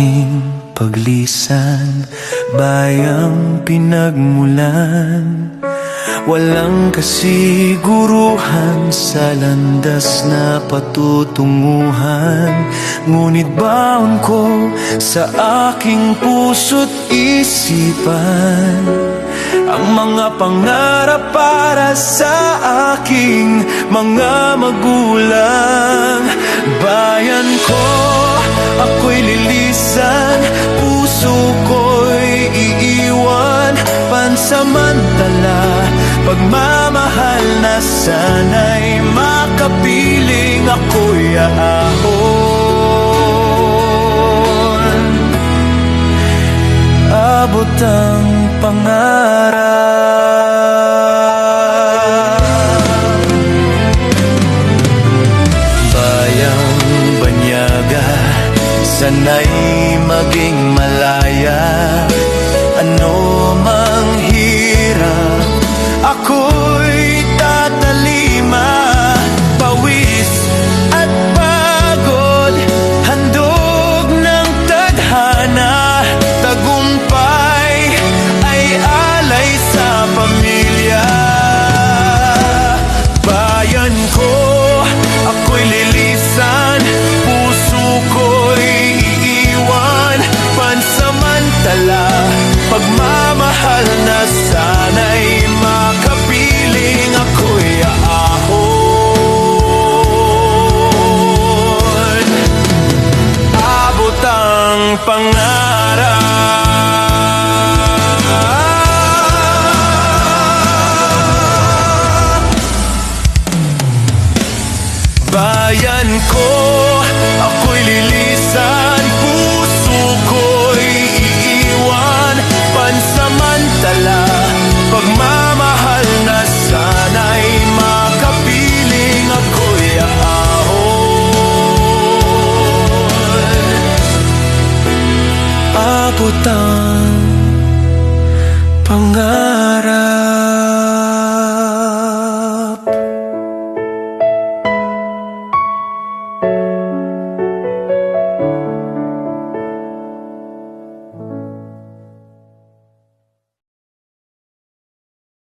aking paglisan Bayang pinagmulan. Walang kasiguruhan sa landas na patutunguhan. Ngunit baon ko sa aking puso't isipan Ang mga pangarap para sa aking mga magulang. Bayan ko, Pansamantala Pagmamahal na sana'y makapiling ako'y aahon pangarap. Bayan ko, ako'y lilisan 不到